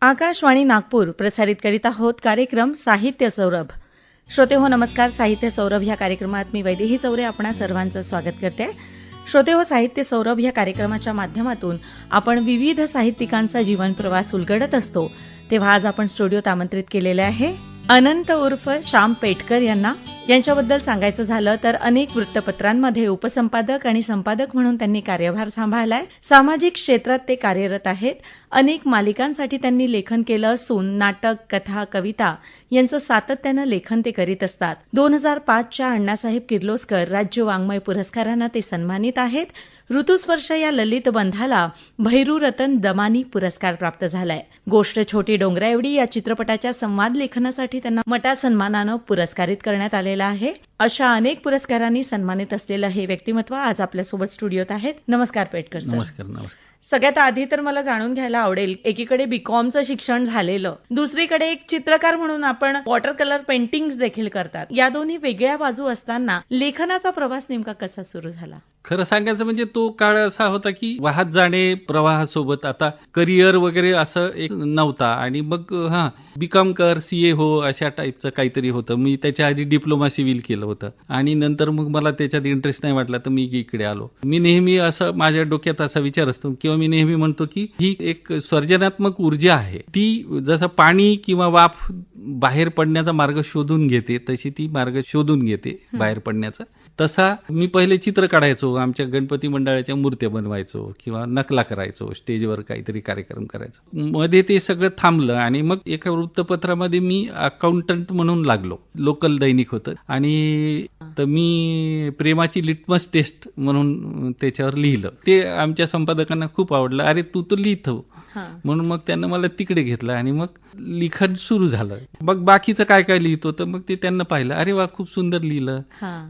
आकाशवाणी नागपूर प्रसारित करीत आहोत कार्यक्रम साहित्य सौरभ. श्रोते हो नमस्कार. साहित्य सौरभ या कार्यक्रमात मी वैदेही चौरे आपणा सर्वांचं स्वागत करते. श्रोते हो साहित्य सौरभ या कार्यक्रमाच्या माध्यमातून आपण विविध साहित्यिकांचा जीवन प्रवास उलगडत असतो. तेव्हा आज आपण स्टुडिओत आमंत्रित केलेले आहे अनंत उर्फ श्याम पेटकर यांना. यांच्याबद्दल सांगायचं झालं तर अनेक वृत्तपत्रांमध्ये उपसंपादक आणि संपादक म्हणून त्यांनी कार्यभार सांभाळलाय. सामाजिक क्षेत्रात ते कार्यरत आहेत. अनेक मालिकांसाठी त्यांनी लेखन केलं असून नाटक कथा कविता यांचं सातत्यानं लेखन ते करीत असतात. दोन हजार पाचच्या अण्णासाहेब किर्लोस्कर राज्य वाङ्मय पुरस्कारानं ते सन्मानित आहेत. ऋतुस्पर्श या ललित बंधाला भैरू रतन दमानी पुरस्कार प्राप्त झालाय. गोष्ट छोटी डोंगरा एवढी या चित्रपटाच्या संवाद लेखनासाठी त्यांना मटा सन्मानानं पुरस्कारित करण्यात आले आहे. अशा अनेक पुरस्कारांनी सन्मानित असलेलं हे व्यक्तिमत्व आज आपल्यासोबत स्टुडिओत आहेत. नमस्कार पेटकर सर. नमस्कार नमस्कार. सगळ्यात आधी तर मला जाणून घ्यायला आवडेल एकीकडे बीकॉमचं शिक्षण झालेलं दुसरीकडे एक चित्रकार म्हणून आपण वॉटर कलर पेंटिंग देखील करतात. या दोन्ही वेगळ्या बाजू असताना लेखनाचा प्रवास नेमका कसा सुरू झाला? खरं सांगायचं म्हणजे तो काळ असा होता की वाहत जाणे प्रवाहासोबत. आता करिअर वगैरे असं एक नव्हता. आणि मग हा बीकॉम कर सीए हो अशा टाईपचं काहीतरी होतं. मी त्याच्या आधी डिप्लोमा सिव्हिल केलं होतं. आणि नंतर मग मला त्याच्यात इंटरेस्ट नाही वाटला तर मी इकडे आलो. मी नेहमी असं माझ्या डोक्यात असा विचार असतो किंवा मी नेहमी म्हणतो की ही एक सर्जनात्मक ऊर्जा आहे. ती जसं पाणी किंवा वाफ बाहेर पडण्याचा मार्ग शोधून घेते तशी ती मार्ग शोधून घेते बाहेर पडण्याचा. तसा मी पहिले चित्र काढायचो आमच्या गणपती मंडळाच्या मूर्त्या बनवायचो किंवा नकला करायचो स्टेजवर काहीतरी कार्यक्रम करायचो. मध्ये ते सगळं थांबलं आणि मग एका वृत्तपत्रामध्ये मी अकाउंटंट म्हणून लागलो. लोकल दैनिक होतं. आणि तर मी प्रेमाची लिटमस टेस्ट म्हणून त्याच्यावर लिहिलं. ते आमच्या संपादकांना खूप आवडलं. अरे तू तर लिहितो हो. म्हणून मग त्यांना मला तिकडे घेतलं आणि मग लिखाण सुरू झालं. मग बाकीचं काय काय लिहितो तर मग ते त्यांना पाहिलं. अरे वा खूप सुंदर लिहिलं.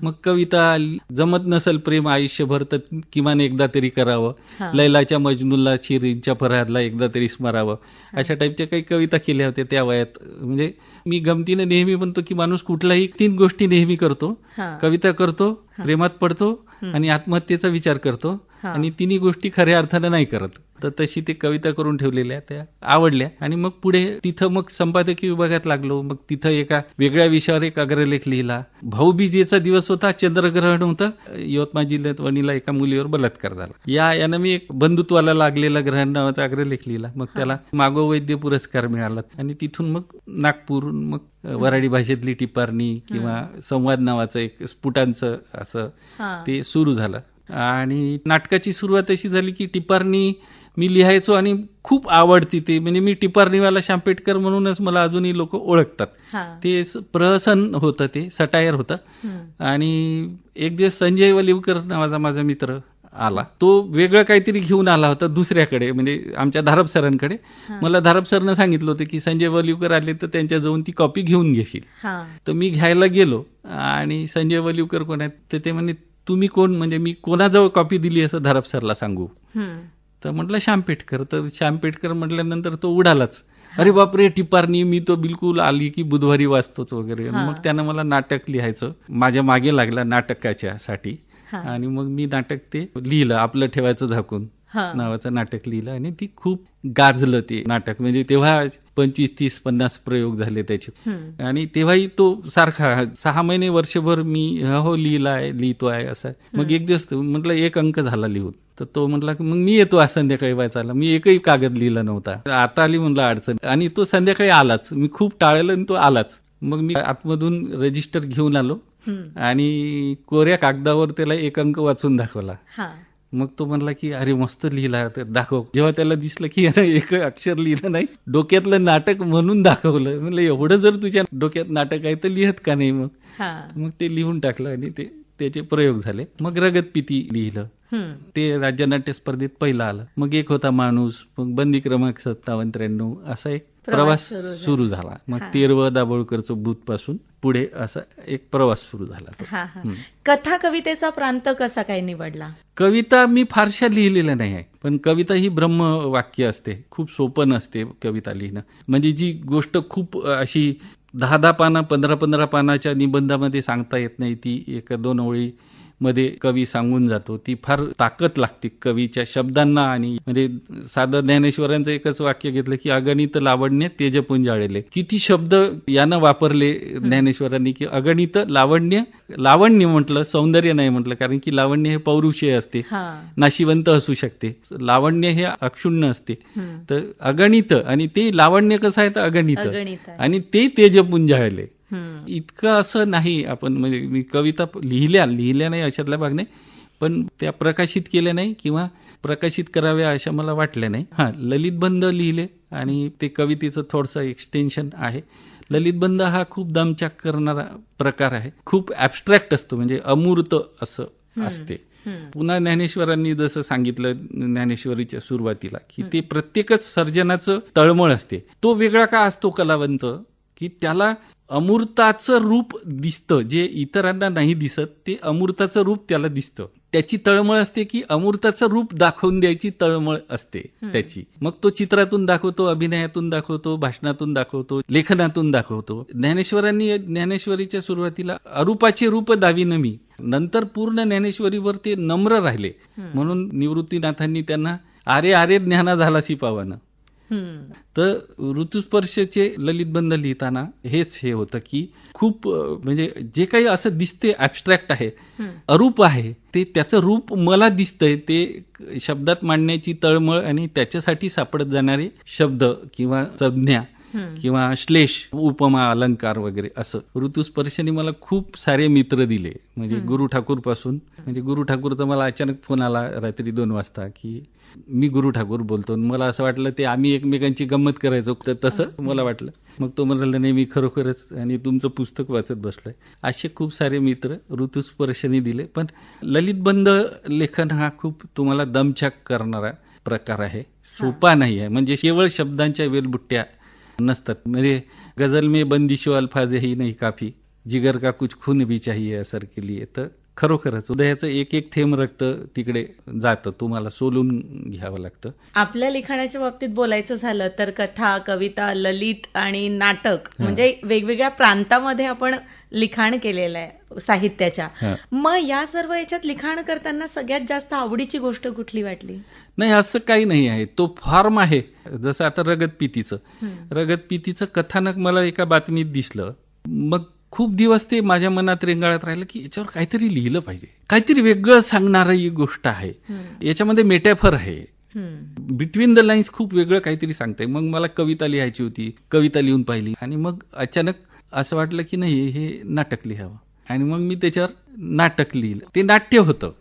मग कविता जमत नसेल प्रेम आयुष्यभर तर किमान एकदा तरी करावं. लैलाच्या मजनूला शिरींच्या फरहादला एकदा तरी स्मरावं. अशा टाईपच्या काही कविता केल्या होत्या त्या वयात. म्हणजे मी गमतीने नेहमी म्हणतो की माणूस कुठलाही तीन गोष्टी नेहमी करतो. कविता करतो प्रेमात पडतो आणि आत्महत्येचा विचार करतो आणि तिन्ही गोष्टी खऱ्या अर्थानं नाही करत. तर तशी ते कविता करून ठेवलेल्या त्या आवडल्या. आणि मग पुढे तिथं मग संपादकीय विभागात लागलो. मग तिथं एका वेगळ्या विषयावर एक अग्रलेख लिहिला. भाऊबीजेचा दिवस होता चंद्रग्रहण होतं. यवतमाळ जिल्ह्यात वणीला एका मुलीवर बलात्कार झाला. या यानं मी एक बंधुत्वाला लागलेला ग्रहण नावाचा अग्रलेख लिहिला. मग त्याला मागो वैद्य पुरस्कार मिळाला. आणि तिथून मग नागपूर मग वराडी भाषेतली टिपारणी किंवा संवाद नावाचं एक स्फुटांचं असं ते सुरू झालं. आणि नाटकाची सुरुवात अशी झाली की टिपारणी मी लिहायचो आणि खूप आवडती ते. म्हणजे मी टिपारणीवाला शांपेटकर म्हणूनच मला अजूनही लोक ओळखतात. ते प्रहसन होतं ते सटायर होतं. आणि एक दिवस संजय वलिवकर नावाचा माझा मित्र आला. तो वेगळं काहीतरी घेऊन आला होता दुसऱ्याकडे म्हणजे आमच्या धारप सरांकडे. मला धारप सरनं सांगितलं होतं की संजय वलिवकर आले तर त्यांच्या जाऊन ती कॉपी घेऊन घेशील. तर मी घ्यायला गेलो आणि संजय वलिवकर कोण आहेत? तर ते म्हणे तुम्ही कोण? म्हणजे मी कोणाजवळ कॉपी दिली असं धारप सरला सांगू? तर म्हटलं श्यामपेटकर. तर श्यामपेटकर म्हटल्यानंतर तो उडालाच. अरे बापरे टिपारनी मी तो बिलकुल आली की बुधवारी वाचतोच वगैरे. मग त्यानं मला नाटक लिहायचं. माझ्या मागे लागला नाटकाच्या साठी आणि मग मी नाटक ते लिहिलं आपलं ठेवायचं झाकून नावाचं नाटक लिहिलं. आणि ती खूप गाजलं ते नाटक. म्हणजे तेव्हा पंचवीस तीस पन्नास प्रयोग झाले त्याचे. आणि तेव्हाही तो सारखा सहा महिने वर्षभर मी हो लिहिलाय लिहितो आहे असं. मग एक दिवस म्हटलं एक अंक झाला लिहून. तर तो म्हटला की मग मी येतो आज संध्याकाळी वाचायला. मी एकही कागद लिहिला नव्हता. आता आली म्हणलं अडचण. आणि तो संध्याकाळी आलाच. मी खूप टाळलं आणि तो आलाच. मग मी आतमधून रजिस्टर घेऊन आलो. आणि कोऱ्या कागदावर त्याला एक अंक वाचून दाखवला. मग तो म्हणला की अरे मस्त लिहिला दाखव. जेव्हा त्याला दिसलं की एक अक्षर लिहिलं नाही डोक्यातलं नाटक म्हणून दाखवलं. म्हणलं एवढं जर तुझ्या डोक्यात नाटक आहे तर लिहत का नाही मग? मग ते लिहून टाकलं आणि ते त्याचे प्रयोग झाले. मग रगतपिती लिहिलं. ते राज्यनाट्य स्पर्धेत पहिलं आलं. मग एक होता माणूस मग बंदी क्रमांक सत्तावन्न त्र्याण्णव असा एक प्रवास सुरू झाला. मग तेरव दाभोळकरचं बूथपासून पुढे असा एक प्रवास सुरू झाला कथा कवितेचा प्रांत कसा काय निवडला? कविता मी फारशा लिहिलेल्या नाही आहे पण कविता ही ब्रह्मवाक्य असते खूप सोपं नसते कविता लिहिणं. म्हणजे जी गोष्ट खूप अशी दहा दहा पाना पंधरा पंधरा पानाच्या निबंधामध्ये सांगता येत नाही ती एक दोन ओळी मध्ये कवी सांगून जातो ती फार ताकद लागते कवीच्या शब्दांना आणि म्हणजे साधं ज्ञानेश्वरांचं एकच वाक्य घेतलं की अगणित लावण्य तेजपुंजाळले किती शब्द यानं वापरले ज्ञानेश्वरांनी की अगणित लावण्य लावण्य म्हटलं सौंदर्य नाही म्हटलं कारण की लावण्य हे पौरुषय असते हा नाशिवंत असू शकते लावण्य हे अक्षुण्ण असते. तर अगणित आणि ते लावण्य कसं आहे तर अगणित. आणि ते तेजपुंजाळले. इतकं असं नाही आपण म्हणजे मी कविता लिहिल्या लिहिल्या नाही अशातला भाग नाही पण त्या प्रकाशित केल्या नाही किंवा प्रकाशित कराव्या अशा मला वाटल्या नाही. हां ललितबंध लिहिले आणि ते कवितेचं थोडंसं एक्सटेन्शन आहे. ललितबंध हा खूप दमचाक करणारा प्रकार आहे. खूप ॲबस्ट्रॅक्ट असतो म्हणजे अमूर्त असं असते. पुन्हा ज्ञानेश्वरांनी जसं सांगितलं ज्ञानेश्वरीच्या सुरुवातीला की ते प्रत्येकच सर्जनाचं तळमळ असते. तो वेगळा का असतो कलावंत की त्याला अमूर्ताचं रूप दिसतं जे इतरांना नाही दिसत ते अमूर्ताचं रूप त्याला दिसतं. त्याची तळमळ असते की अमूर्ताचं रूप दाखवून द्यायची तळमळ असते त्याची. मग तो चित्रातून दाखवतो अभिनयातून दाखवतो भाषणातून दाखवतो लेखनातून दाखवतो. ज्ञानेश्वरांनी ज्ञानेश्वरीच्या सुरुवातीला अरूपाचे रूप दाविन मी नंतर पूर्ण ज्ञानेश्वरीवर ते नम्र राहिले. म्हणून निवृत्तीनाथांनी त्यांना आरे आरे ज्ञाना झालासी पावानं. तर ऋतुस्पर्शचे ललितबंध लिहिताना हेच हे होतं की खूप म्हणजे जे काही असं दिसते ऍबस्ट्रॅक्ट आहे अरूप आहे ते त्याचं रूप मला दिसतंय ते शब्दात मांडण्याची तळमळ आणि त्याच्यासाठी सापडत जाणारे शब्द किंवा संज्ञा किंवा श्लेष उपमा अलंकार वगैरे असं. ऋतुस्पर्शाने मला खूप सारे मित्र दिले. म्हणजे गुरु ठाकूरपासून म्हणजे गुरु ठाकूरचा मला अचानक फोन आला रात्री दोन वाजता की मी गुरु ठाकूर बोलतो. मला असं वाटलं ते आम्ही एकमेकांची गंमत करायचो. तर तसं मला वाटलं. मग तो म्हणाला नाही मी खरोखरच आणि तुमचं पुस्तक वाचत बसलोय. असे खूप सारे मित्र ऋतुस्पर्शाने दिले. पण ललितबंध लेखन हा खूप तुम्हाला दमछाक करणारा प्रकार आहे. सोपा नाही आहे. म्हणजे केवळ शब्दांच्या वेलबुट्ट्या नसतात. म्हणजे गझल में बंदिशो अल्फाज ही नाही काफी. जिगर का कुछ खून भी चाहिए असर के लिए. तर खरोखरच उदयाचं एक एक थेंब रक्त तिकडे जातं. तुम्हाला सोलून घ्यावं लागतं. आपल्या लिखाणाच्या बाबतीत बोलायचं झालं तर कथा कविता ललित आणि नाटक म्हणजे वेगवेगळ्या प्रांतामध्ये आपण लिखाण केलेलं आहे साहित्याच्या. मग या सर्व याच्यात लिखाण करताना सगळ्यात जास्त आवडीची गोष्ट कुठली वाटली? नाही असं काही नाही आहे. तो फॉर्म आहे. जसं आता रगत पितीचं रगत पितीचं कथानक मला एका बातमीत दिसलं. मग खूप दिवस ते माझ्या मनात रेंगाळत राहिलं की याच्यावर काहीतरी लिहिलं पाहिजे. काहीतरी वेगळं सांगणारं ही गोष्ट आहे. याच्यामध्ये मेटॅफर आहे. बिटवीन द लाईन्स खूप वेगळं काहीतरी सांगते मग मला कविता लिहायची होती. कविता लिहून पाहिली. आणि मग अचानक असं वाटलं की नाही हे नाटक लिहावं. आणि मग मी त्याच्यावर नाटक लिहिलं. ते नाट्य होतं.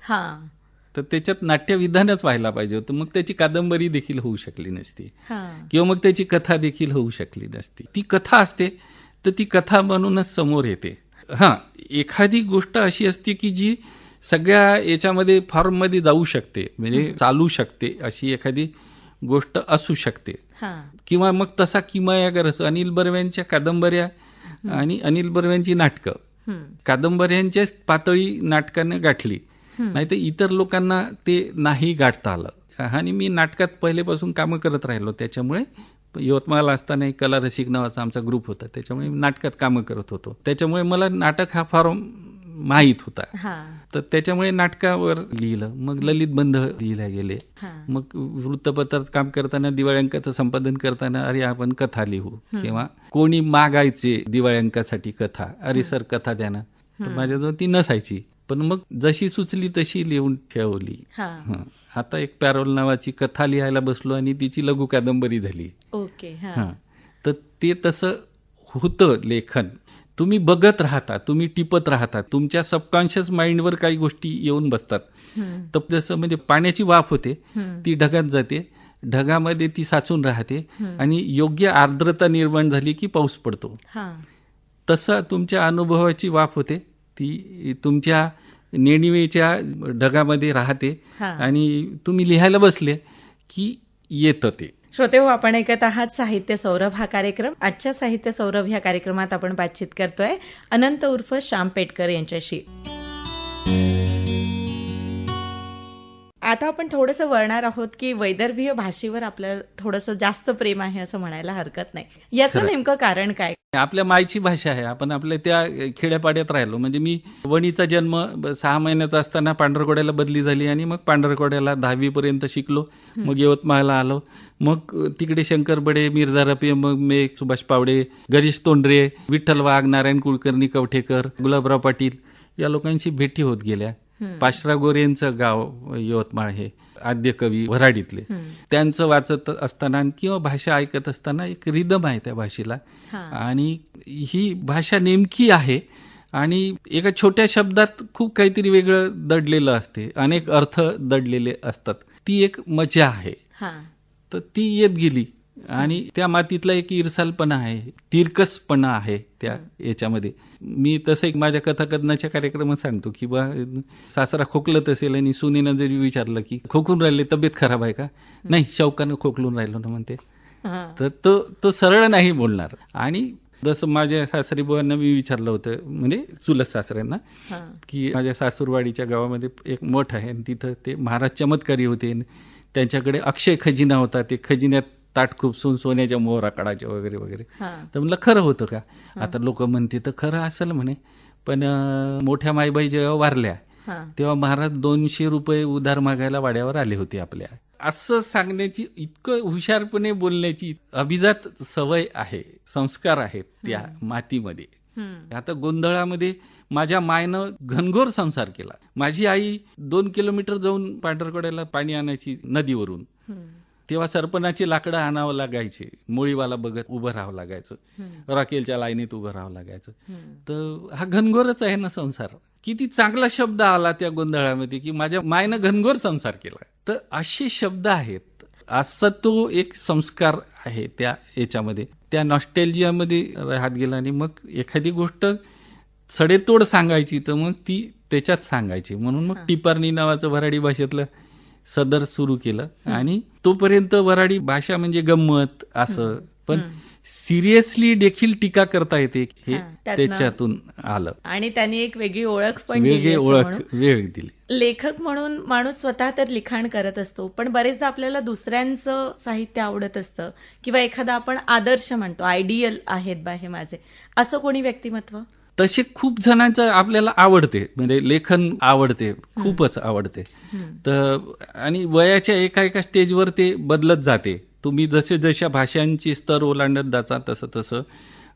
तर त्याच्यात नाट्यविधानच व्हायला पाहिजे होतं. मग त्याची कादंबरी देखील होऊ शकली नसती. हा. किंवा मग त्याची कथा देखील होऊ शकली नसती. ती कथा असते तर ती कथा बनूनच समोर येते. हां एखादी गोष्ट अशी असते की जी सगळ्या याच्यामध्ये फॉर्ममध्ये जाऊ शकते म्हणजे चालू शकते अशी एखादी गोष्ट असू शकते. हा. किंवा मग तसा किमयागर असो अनिल बर्व्यांच्या कादंबऱ्या आणि अनिल बर्व्यांची नाटकं. कादंबऱ्यांच्याच पातळी नाटकानं गाठली. नाहीतर इतर लोकांना ते नाही गाठता आलं. आणि मी नाटकात पहिलेपासून कामं करत राहिलो त्याच्यामुळे यवतमाळ असताना एक कला रसिक नावाचा आमचा ग्रुप होता. त्याच्यामुळे नाटकात कामं करत होतो. त्याच्यामुळे मला नाटक हा फार माहीत होता. हा. तर त्याच्यामुळे नाटकावर लिहिलं. मग ललित बंध लिहिल्या गेले. मग वृत्तपत्रात काम करताना दिवाळी अंकाचं संपादन करताना अरे आपण कथा लिहू. किंवा कोणी मागायचे दिवाळी अंकासाठी कथा. अरे सर कथा द्या ना. तर माझ्याजवळ ती नसायची. पण मग जशी सुचली तशी लिहून ठेवली. आता एक पॅरोल नावाची कथा लिहायला बसलो आणि तिची लघु कादंबरी झाली. ओके हा. तर ते तसं होतं लेखन. तुम्ही बघत राहता तुम्ही टिपत राहता तुमच्या सबकॉन्शियस माइंडवर काही गोष्टी येऊन बसतात. तर जसं म्हणजे पाण्याची वाफ होते. ती ढगात जाते ढगामध्ये ती साचून राहते आणि योग्य आर्द्रता निर्माण झाली की पाऊस पडतो. तसं तुमच्या अनुभवाची वाफ होते ती तुमच्या नेणिवेच्या ढगामध्ये राहते. आणि तुम्ही लिहायला बसले की येतं ते. श्रोते हो आपण ऐकत आहात साहित्य सौरभ हा कार्यक्रम. आजच्या साहित्य सौरभ ह्या कार्यक्रमात आपण बातचीत करतोय अनंत उर्फ श्याम पेटकर यांच्याशी. आता आपण थोडंसं वळणार आहोत की वैदर्भीय भाषेवर आपल्याला थोडंसं जास्त प्रेम आहे असं म्हणायला हरकत नाही. याचं. नेमकं कारण काय? आपल्या मायची भाषा आहे. आपण आपल्या त्या खेड्यापाड्यात राहिलो. म्हणजे मी वणीचा जन्म सहा महिन्याचा असताना पांढरकोड्याला बदली झाली आणि मग पांढरकोड्याला दहावी पर्यंत शिकलो मग यवतमाळला आलो. मग तिकडे शंकर बडे मिर्झा रफी मग मे सुभाष पावडे गिरीश तोंडरे विठ्ठल वाघ नारायण कुलकर्णी कवठेकर गुलाबराव पाटील या लोकांशी भेटी होत गेल्या. पाशरा गोरेंचं गाव यवतमाळ हे आद्य कवी वराडीतले त्यांचं वाचत असताना किंवा भाषा ऐकत असताना एक रिदम आहे त्या भाषेला. आणि ही भाषा नेमकी आहे आणि एका छोट्या शब्दात खूप काहीतरी वेगळं दडलेलं असते. अनेक अर्थ दडलेले असतात. ती एक मजा आहे. हा. तर ती येत गेली. आणि त्या मातीतला एक इरसालपणा आहे तिरकसपणा आहे त्या याच्यामध्ये. मी तसं एक माझ्या कथाकथनाच्या कार्यक्रमात सांगतो की बा सासरा खोकलत असेल आणि सुनीनं जरी विचारलं की खोकून राहिले तब्येत खराब आहे का? नाही शौकानं खोकलून राहिलो ना म्हणते. तर तो तो सरळ नाही बोलणार. आणि जसं माझ्या सासरी बुवांना मी विचारलं होतं म्हणजे चुलत सासऱ्यांना. की माझ्या सासूरवाडीच्या गावामध्ये एक मठ आहे आणि तिथं ते महाराज चमत्कारी होते. त्यांच्याकडे अक्षय खजिना होता. ते खजिन्यात ताट खूपसून सोन्याच्या मोहरा काढायचे वगैरे वगैरे. तर म्हणलं खरं होतं का आता लोक म्हणते तर खरं असेल म्हणे पण मोठ्या माईबाई जेव्हा वारल्या. तेव्हा महाराज दोनशे रुपये उधार मागायला वाड्यावर आले होते आपल्या असं सांगण्याची इतकं हुशारपणे बोलण्याची अभिजात सवय आहे संस्कार आहेत त्या मातीमध्ये. आता गोंधळामध्ये माझ्या मायनं घनघोर संसार केला माझी आई दोन किलोमीटर जाऊन पांढरकड्याला पाणी आणायची नदीवरून. तेव्हा सरपणाची लाकडं आणावं लागायचे. मोळीवाला बघत उभं राहावं लागायचं. राखेलच्या लाईनीत उभं राहावं लागायचं. तर हा घनघोरच आहे ना संसार. किती चांगला शब्द आला त्या गोंधळामध्ये की माझ्या मायनं घनघोर संसार केला. तर असे शब्द आहेत. असा तो एक संस्कार आहे त्या याच्यामध्ये. त्या नॉस्टेल्जियामध्ये राहत गेला आणि मग एखादी गोष्ट सडेतोड सांगायची तर मग ती त्याच्यात सांगायची. म्हणून मग टिपारणी नावाचं वराडी भाषेतलं सदर सुरू केलं. आणि तोपर्यंत वराडी भाषा म्हणजे गंमत असं. पण सिरियसली देखील टीका करता येते हे त्याच्यातून आलं. आणि त्यांनी एक वेगळी ओळख पण वेगळी ओळख. वेळ दिली. लेखक म्हणून माणूस स्वतः तर लिखाण करत असतो पण बरेचदा आपल्याला दुसऱ्यांचं साहित्य आवडत असतं किंवा एखादा आपण आदर्श म्हणतो आयडियल आहेत बा हे माझे. असं कोणी व्यक्तिमत्व? तसे खूप जणांचं आपल्याला आवडते. म्हणजे लेखन आवडते खूपच आवडते. तर आणि वयाच्या एका एका स्टेजवर ते बदलत जाते. तुम्ही जसे जशा भाषांची स्तर ओलांडत जाता तसं तसं.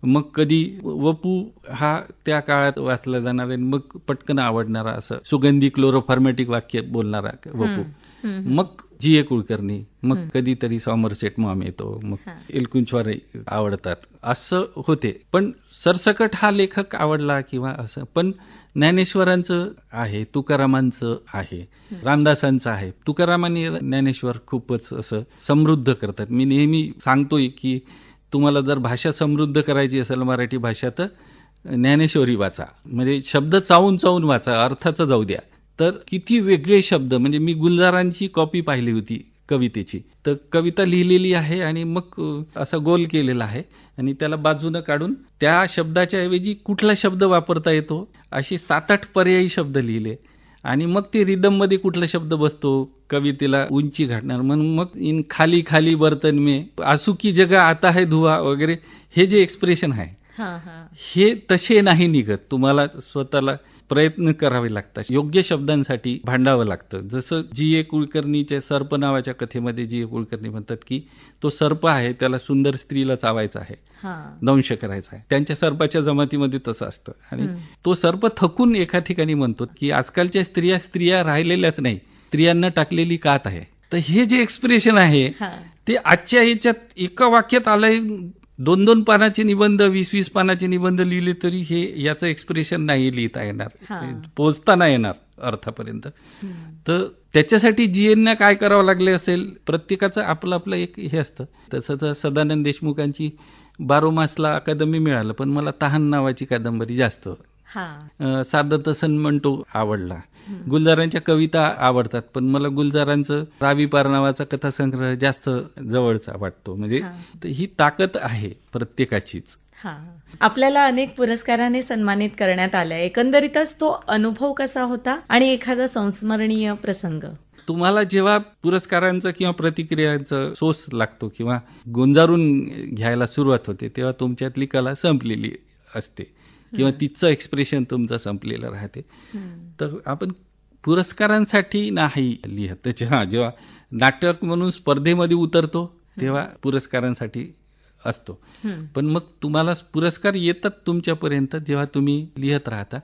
मग कधी वपू हा त्या काळात वाचला जाणार आणि मग पटकन आवडणारा असं सुगंधी क्लोरोफार्मेटिक वाक्य बोलणारा वपू. मग जी ए कुलकर्णी मग कधीतरी सॉमरसेट मॉम येतो मग एलकुंचवार आवडतात. असं होते. पण सरसकट हा लेखक आवडला किंवा असं. पण ज्ञानेश्वरांचं आहे तुकारामांचं आहे रामदासांचं आहे. तुकाराम आणि ज्ञानेश्वर खूपच असं समृद्ध करतात. मी नेहमी सांगतोय की तुम्हाला जर भाषा समृद्ध करायची असेल मराठी भाषा तर ज्ञानेश्वरी वाचा. म्हणजे शब्द चावून चावून वाचा अर्थाचं जाऊ द्या. तर किती वेगळे शब्द म्हणजे मी गुलजारांची कॉपी पाहिली होती कवितेची. तर कविता लिहिलेली आहे आणि मग असा गोल केलेला आहे. आणि त्याला बाजूनं काढून त्या शब्दाच्या ऐवजी कुठला शब्द वापरता येतो असे सात आठ पर्यायी शब्द लिहिले. आणि मग ते रिदममध्ये कुठला शब्द बसतो कवितेला उंची घालणार. म्हणून मग इन खाली खाली बर्तन में आसू की जगह आता है धुवा वगैरे हे जे एक्सप्रेशन आहे हे तसे नाही निघत. तुम्हाला स्वतःला प्रयत्न करावे लागतात. योग्य शब्दांसाठी भांडावं लागतं. जसं जी ए कुलकर्णीच्या सर्प नावाच्या कथेमध्ये जी ए कुलकर्णी म्हणतात की तो सर्प आहे त्याला सुंदर स्त्रीला चावायचा आहे. हा. दंश करायचा आहे. त्यांच्या सर्पाच्या जमातीमध्ये तसं असतं. आणि तो सर्प थकून एका ठिकाणी म्हणतो की आजकालच्या स्त्रिया स्त्रिया राहिलेल्याच नाही. स्त्रियांना टाकलेली कात आहे. तर हे जे एक्सप्रेशन आहे ते आजच्या याच्यात एका वाक्यात आलंय दोन दोन पानाचे निबंध वीस वीस पानाचे निबंध लिहिले तरी हे याचं एक्सप्रेशन नाही लिहिता. येणार. पोचता नाही येणार अर्थापर्यंत. तर त्याच्यासाठी जीएनना काय करावं लागले असेल प्रत्येकाचं आपलं आपलं एक हे असतं. तसं तर सदानंद देशमुखांची बारोमासला अकादमी मिळालं पण मला तहान नावाची कादंबरी जास्त साधं तसन म्हणतो आवडला. गुलजारांच्या कविता आवडतात पण मला गुलजारांचं रावी पार नावाचा कथासंग्रह जास्त जवळचा वाटतो. म्हणजे ही ताकद आहे प्रत्येकाचीच. हा. आपल्याला अनेक पुरस्काराने सन्मानित करण्यात आल्या. एकंदरीतच तो अनुभव कसा होता आणि एखादा संस्मरणीय प्रसंग? तुम्हाला जेव्हा पुरस्कारांचं किंवा प्रतिक्रियांचं सोस लागतो किंवा गुंजारून घ्यायला सुरुवात होते तेव्हा तुमच्यातली कला संपलेली असते. किंवा तिचं एक्सप्रेशन तुमचं संपलेलं राहते. तर आपण पुरस्कारांसाठी नाही लिहत. त्याच्या हा जेव्हा नाटक म्हणून स्पर्धेमध्ये उतरतो तेव्हा पुरस्कारांसाठी असतो. पण मग तुम्हाला पुरस्कार येतात तुमच्यापर्यंत जेव्हा तुम्ही लिहत राहता.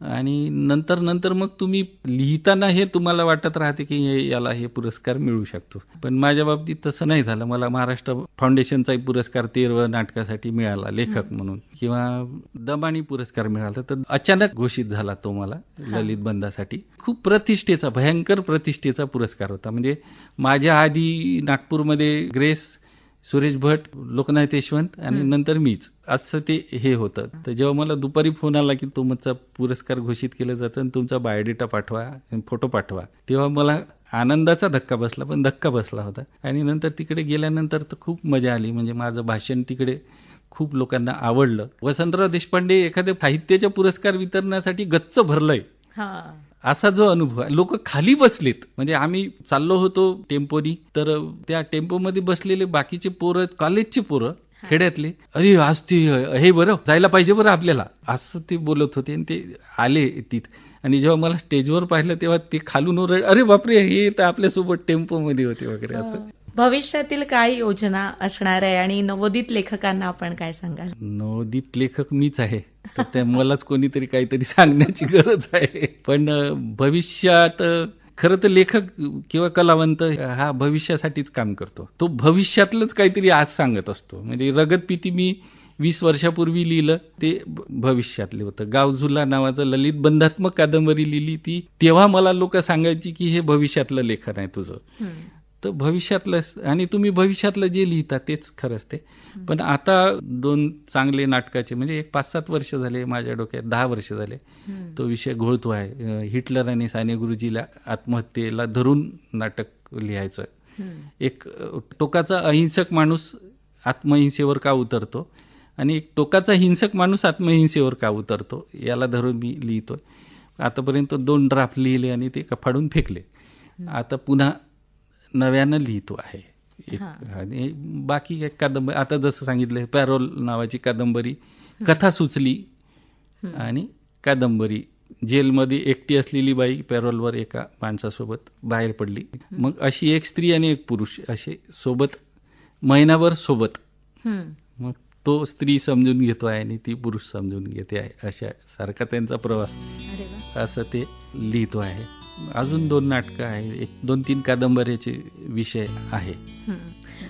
आणि नंतर नंतर मग तुम्ही लिहिताना हे तुम्हाला वाटत राहते की याला हे पुरस्कार मिळू शकतो. पण माझ्या बाबतीत तसं नाही झालं. मला महाराष्ट्र फाउंडेशनचाही पुरस्कार तेरव नाटकासाठी मिळाला लेखक म्हणून. किंवा दमानी पुरस्कार मिळाला. तर अचानक घोषित झाला तो मला ललित बंदासाठी खूप प्रतिष्ठेचा भयंकर प्रतिष्ठेचा पुरस्कार होता. म्हणजे माझ्या आधी नागपूरमध्ये ग्रेस सुरेश भट लोकनाथ यशवंत आणि नंतर मीच. असं ते हे होतं. तर जेव्हा मला दुपारी फोन आला की तुमचा पुरस्कार घोषित केला जातं आणि तुमचा बायोडेटा पाठवा आणि फोटो पाठवा तेव्हा मला आनंदाचा धक्का बसला पण धक्का बसला होता. आणि नंतर तिकडे गेल्यानंतर तर खूप मजा आली. म्हणजे माझं भाषण तिकडे खूप लोकांना आवडलं. वसंतराव देशपांडे एखाद्या साहित्याच्या पुरस्कार वितरणासाठी गच्च भरलंय. असा जो अनुभव आहे लोक खाली बसलेत. म्हणजे आम्ही चाललो होतो टेम्पोनी तर त्या टेम्पोमध्ये बसलेले बाकीचे पोरं कॉलेजचे पोरं खेड्यातले अरे आज ते हे बरं जायला पाहिजे बरं आपल्याला. असं ते बोलत होते आणि ते आले तिथं. आणि जेव्हा मला स्टेजवर पाहिलं तेव्हा ते खालून ओरड अरे बापरे हे तर आपल्यासोबत टेम्पोमध्ये होते वगैरे असं. भविष्यातील काय योजना असणार आहे आणि नवोदित लेखकांना आपण काय सांगाल? नवोदित लेखक मीच आहे. तर त्या मलाच कोणीतरी काहीतरी सांगण्याची गरज आहे. पण भविष्यात खरं तर लेखक किंवा कलावंत हा भविष्यासाठीच काम करतो. तो भविष्यातलंच काहीतरी आज सांगत असतो. म्हणजे रगतपिती मी वीस वर्षापूर्वी लिहिलं ते भविष्यातले होतं. गावझुला नावाचं ललित बंधात्मक कादंबरी लिहिली ती तेव्हा मला लोक सांगायची की हे भविष्यातलं लेखन आहे तुझं. तर भविष्यातलं आणि तुम्ही भविष्यातलं जे लिहिता तेच खरंच ते. पण आता दोन चांगले नाटकाचे म्हणजे एक पाच सात वर्ष झाले माझ्या डोक्यात दहा वर्ष झाले. तो विषय घोळतो आहे. हिटलर आणि साने गुरुजीला आत्महत्येला धरून नाटक लिहायचं एक टोकाचा अहिंसक माणूस आत्महिंसेवर का उतरतो? आणि एक टोकाचा हिंसक माणूस आत्महिंसेवर का उतरतो? याला धरून मी लिहितोय. आतापर्यंत दोन ड्राफ्ट लिहिले आणि ते का फाडून फेकले. आता पुन्हा नव्यानं लिहितो आहे. एक आणि बाकी एक कादंबरी आता जसं सांगितलं पॅरोल नावाची कादंबरी कथा सुचली आणि कादंबरी. जेलमध्ये एकटी असलेली बाई पॅरोलवर एका माणसासोबत बाहेर पडली. मग अशी एक स्त्री आणि एक पुरुष असे सोबत महिनाभर सोबत. मग तो स्त्री समजून घेतो आहे आणि ती पुरुष समजून घेते आहे. अशा सारखा त्यांचा प्रवास असं ते लिहितो आहे. अजून दोन नाटकं आहे एक दोन तीन कादंबऱ्याचे विषय आहे.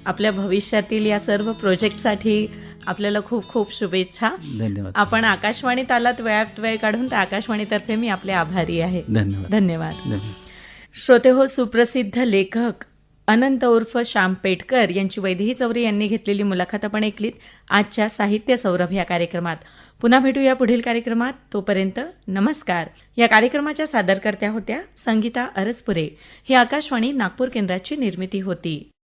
आपल्या भविष्यातील या सर्व प्रोजेक्टसाठी आपल्याला खूप खूप शुभेच्छा. धन्यवाद. आपण आकाशवाणीत आलात वेळात वेळ काढून त्या आकाशवाणीतर्फे मी आपले आभारी आहे. धन्यवाद. धन्यवाद. धन्यवाद. श्रोते हो सुप्रसिद्ध लेखक अनंत उर्फ श्याम पेटकर यांची वैदेही चौरे यांनी घेतलेली मुलाखत आपण ऐकलीत आजच्या साहित्य सौरभ या कार्यक्रमात. पुन्हा भेटूया पुढील कार्यक्रमात. तोपर्यंत नमस्कार. या कार्यक्रमाच्या सादरकर्त्या होत्या संगीता अरसपुरे. ही आकाशवाणी नागपूर केंद्राची निर्मिती होती.